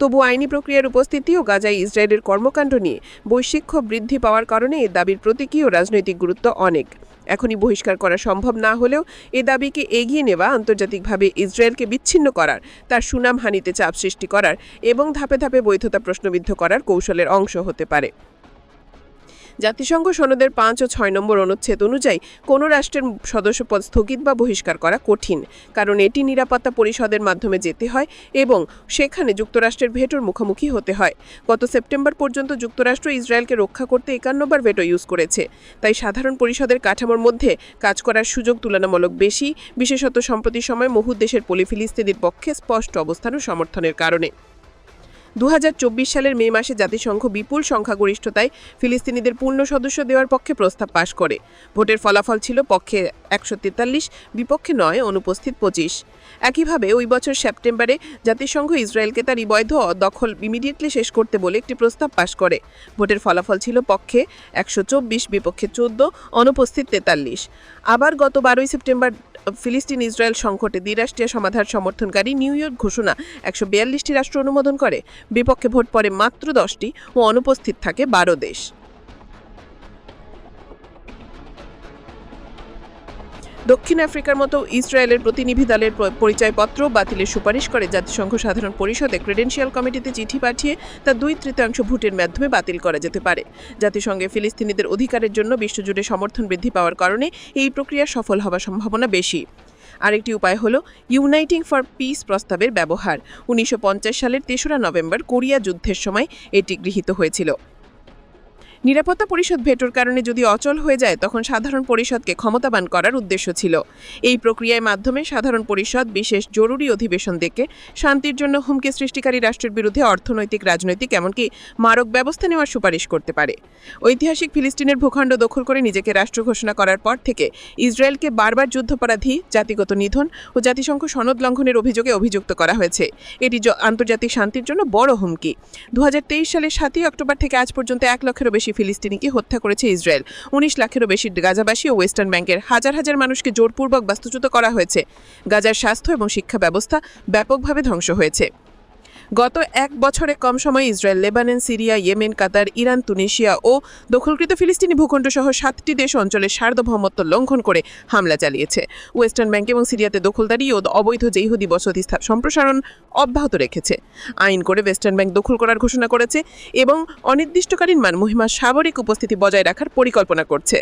তবু আইনি প্রক্রিয়ার উপস্থিতি ও গাজায় ইসরায়েলের কর্মকাণ্ড নিয়ে বৈশ্বিক ক্ষোভ বৃদ্ধি পাওয়ার কারণে এ দাবির প্রতীকী ও রাজনৈতিক গুরুত্ব অনেক। এখনই বহিষ্কার করা সম্ভব না হলেও এ দাবিকে এগিয়ে নেওয়া আন্তর্জাতিকভাবে ইসরায়েলকে বিচ্ছিন্ন করার, তার সুনাম হানিতে চাপ সৃষ্টি করার এবং ধাপে ধাপে বৈধতা প্রশ্নবিদ্ধ করার কৌশলের অংশ হতে পারে। জাতিসংঘ সনদের পাঁচ ও ছয় নম্বর অনুচ্ছেদ অনুযায়ী কোনো রাষ্ট্রের সদস্যপদ স্থগিত বা বহিষ্কার করা কঠিন, কারণ এটি নিরাপত্তা পরিষদের মাধ্যমে যেতে হয় এবং সেখানে যুক্তরাষ্ট্রের ভেটোর মুখোমুখি হতে হয়। গত সেপ্টেম্বর পর্যন্ত যুক্তরাষ্ট্র ইসরায়েলকে রক্ষা করতে একান্নবার ভেটো ইউজ করেছে। তাই সাধারণ পরিষদের কাঠামোর মধ্যে কাজ করার সুযোগ তুলনামূলক বেশি, বিশেষত সম্প্রতি সময় বহু দেশের পলিফিলিস্তিনির পক্ষে স্পষ্ট অবস্থান ও সমর্থনের কারণে। দু হাজার চব্বিশ সালের মে মাসে জাতিসংঘ বিপুল সংখ্যাগরিষ্ঠতায় ফিলিস্তিনিদের পূর্ণ সদস্য দেওয়ার পক্ষে প্রস্তাব পাশ করে। ভোটের ফলাফল ছিল পক্ষে একশো তেতাল্লিশ, বিপক্ষে নয়, অনুপস্থিত পঁচিশ। একইভাবে ওই বছর সেপ্টেম্বরে জাতিসংঘ ইসরায়েলকে তার বৈধ দখল ইমিডিয়েটলি শেষ করতে বলে একটি প্রস্তাব পাশ করে। ভোটের ফলাফল ছিল পক্ষে একশো চব্বিশ, বিপক্ষে চোদ্দ, অনুপস্থিত তেতাল্লিশ। আবার গত বারোই সেপ্টেম্বর ফিলিস্তিন ইসরায়েল সংকটে দ্বিরাষ্ট্রীয় সমাধান সমর্থনকারী নিউ ইয়র্ক ঘোষণা একশো বিয়াল্লিশটি রাষ্ট্র অনুমোদন করে। বিপক্ষে ভোট পড়ে মাত্র দশটি ও অনুপস্থিত থাকে বারো দেশ। দক্ষিণ আফ্রিকার মতো ইসরায়েলের প্রতিনিধি দলের পরিচয়পত্র বাতিলের সুপারিশ করে জাতিসংঘ সাধারণ পরিষদে ক্রেডেন্সিয়াল কমিটিতে চিঠি পাঠিয়ে তা দুই তৃতীয়াংশ ভোটের মাধ্যমে বাতিল করা যেতে পারে। জাতিসংঘে ফিলিস্তিনিদের অধিকারের জন্য বিশ্বজুড়ে সমর্থন বৃদ্ধি পাওয়ার কারণে এই প্রক্রিয়া সফল হওয়ার সম্ভাবনা বেশি। আরেকটি উপায় হল ইউনাইটিং ফর পিস প্রস্তাবের ব্যবহার। উনিশশো পঞ্চাশ সালের তেসরা নভেম্বর কোরিয়া যুদ্ধের সময় এটি গৃহীত হয়েছিল। নিরাপত্তা পরিষদ ভেটোর কারণে যদি অচল হয়ে যায়, তখন সাধারণ পরিষদকে ক্ষমতাবান করার উদ্দেশ্য ছিল। এই প্রক্রিয়ার মাধ্যমে সাধারণ পরিষদ বিশেষ জরুরি অধিবেশন দেখে শান্তির জন্য হুমকি সৃষ্টিকারী রাষ্ট্রের বিরুদ্ধে অর্থনৈতিক, রাজনৈতিক, এমনকি মারক ব্যবস্থা নেওয়ার সুপারিশ করতে পারে। ঐতিহাসিক ফিলিস্তিনের ভূখণ্ড দখল করে নিজেকে রাষ্ট্র ঘোষণা করার পর থেকে ইসরায়েলকে বারবার যুদ্ধাপরাধী, জাতিগত নিধন ও জাতিসংঘ সনদ লঙ্ঘনের অভিযোগে অভিযুক্ত করা হয়েছে। এটি আন্তর্জাতিক শান্তির জন্য বড় হুমকি। দু সালের সাতই অক্টোবর থেকে আজ পর্যন্ত এক লক্ষেরও বেশি ফিলিস্তিনিকে হত্যা করেছে ইসরায়েল। উনিশ লাখেরও বেশি গাজাবাসী ও ওয়েস্টার্ন ব্যাংকের হাজার হাজার মানুষকে জোরপূর্বক বাস্তুচ্যুত করা হয়েছে। গাজার স্বাস্থ্য এবং শিক্ষা ব্যবস্থা ব্যাপকভাবে ধ্বংস হয়েছে। গত এক বছরে কম সময়ে Israel, Lebanon, Syria, Yemen, Qatar, Iran, Tunisia ও দখলকৃত ফিলিস্তিনি ভূখণ্ড সহ সাতটি দেশ অঞ্চলের সার্বভৌমত্ব লঙ্ঘন করে হামলা চালিয়েছে। ওয়েস্টার্ন ব্যাংক এবং সিরিয়াতে দখলদারি ও অবৈধ জেইহুদি বসতি সম্প্রসারণ অব্যাহত রেখেছে। আইন করে ওয়েস্টার্ন ব্যাংক দখল করার ঘোষণা করেছে এবং অনির্দিষ্টকালীন মান মহিমার সামরিক উপস্থিতি বজায় রাখার পরিকল্পনা করছে।